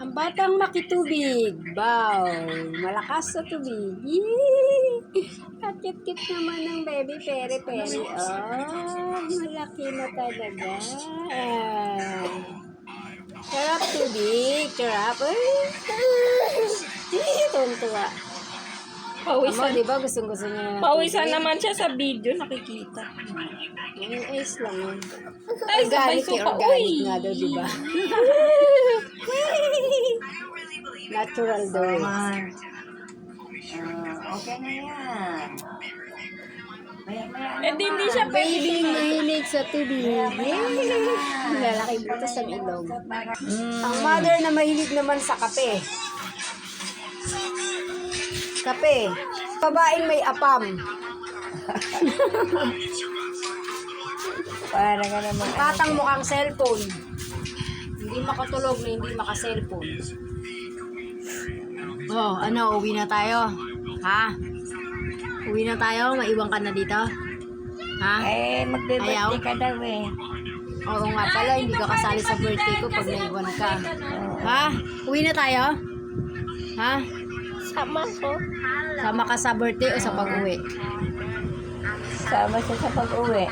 Ang batang makitubig. Bow. Malakas sa tubig. Cute naman ng baby pere pere. Oh, malaki na talaga. Sarap tubig. Sarap. Tuntua. Pawisan. di ba gustong gusto niya ng Pawisan naman siya sa video, nakikita. Yung ice lang yun. Ay, sabay Organic, eh, organic nga daw, di ba? Natural daw. eh. Ah, okay na yan. Maya, maya Eh, di hindi siya pwede. Baby mahilig sa tubig. Lalaki butas ang ilong. Mm. Ang mother na mahilig naman sa kape. Kape. Babaeng may apam. Para ka naman. Batang mukhang cellphone. Hindi makatulog na hindi maka-cellphone. Oh, ano, uwi na tayo? Ha? Uwi na tayo? Maiwan ka na dito? Ha? Eh, magbe-birthday ka daw eh. Oo nga pala, hindi ka kasali sa birthday ko pag naiwan ka. Ha? Uwi na tayo? Ha? Sama ko. Sama ka sa birthday o sa pag-uwi? Sama siya sa pag-uwi.